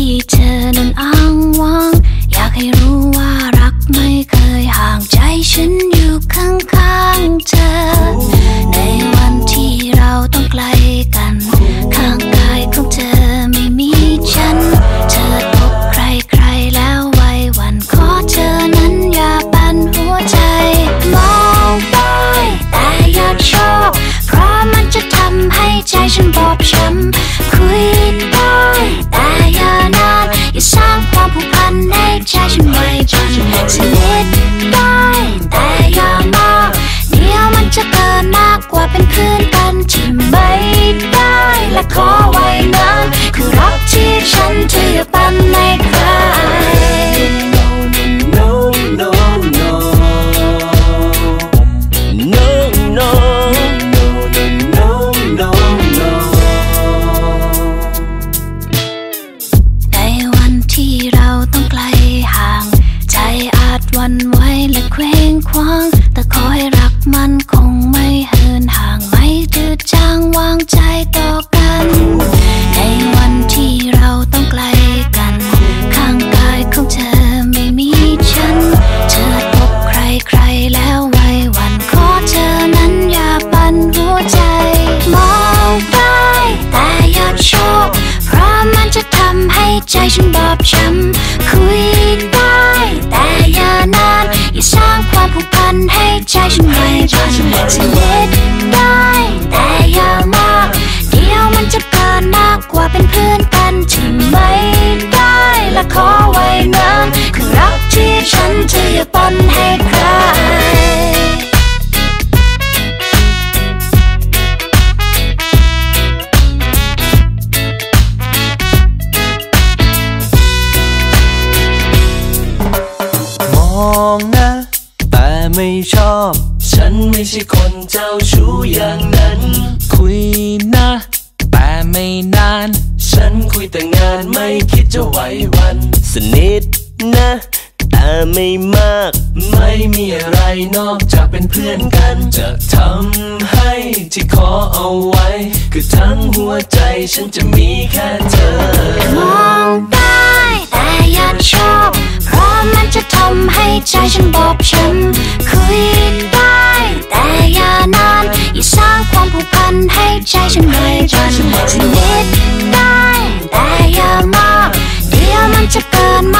see. 下寻觅着，想念。 จางวางใจต่อกัน ในวันที่เราต้องไกลกัน ข้างกายของเธอไม่มีฉัน เธอพบใครใครแล้วไว้วันขอเธอนั้นอย่าปั่นหัวใจ มองได้แต่อย่าชอบเพราะมันจะทำให้ใจฉันบอบช้ำคุยได้แต่อย่านาน อย่าสร้างความผูกพันให้ใจฉันไว้จน ว่าเป็นเพื่อนกันที่ไม่ได้และขอไว้นานคือรักที่ฉันจะอย่าปันให้ใครมองนะแต่ไม่ชอบ ฉันไม่ใช่คนเจ้าชู้อย่างนั้น คุยนะแต่ ไม่นาน ฉันคุยแต่งานไม่คิดจะไหววันสนิทนะ แต่ไม่มาก ไม่มีอะไรนอกจากเป็นเพื่อนกัน จะทำให้ที่ขอเอาไว้ คือทั้งหัวใจฉันจะมีแค่เธอ มองได้แต่อย่าชอบ เพราะมันจะทำให้ใจฉันบอบช้ำคุย อย่าสร้างความผูกพันให้ใจฉันไว้จนสนิทได้แต่อย่ามากเดี๋ยวมันจะเกินมา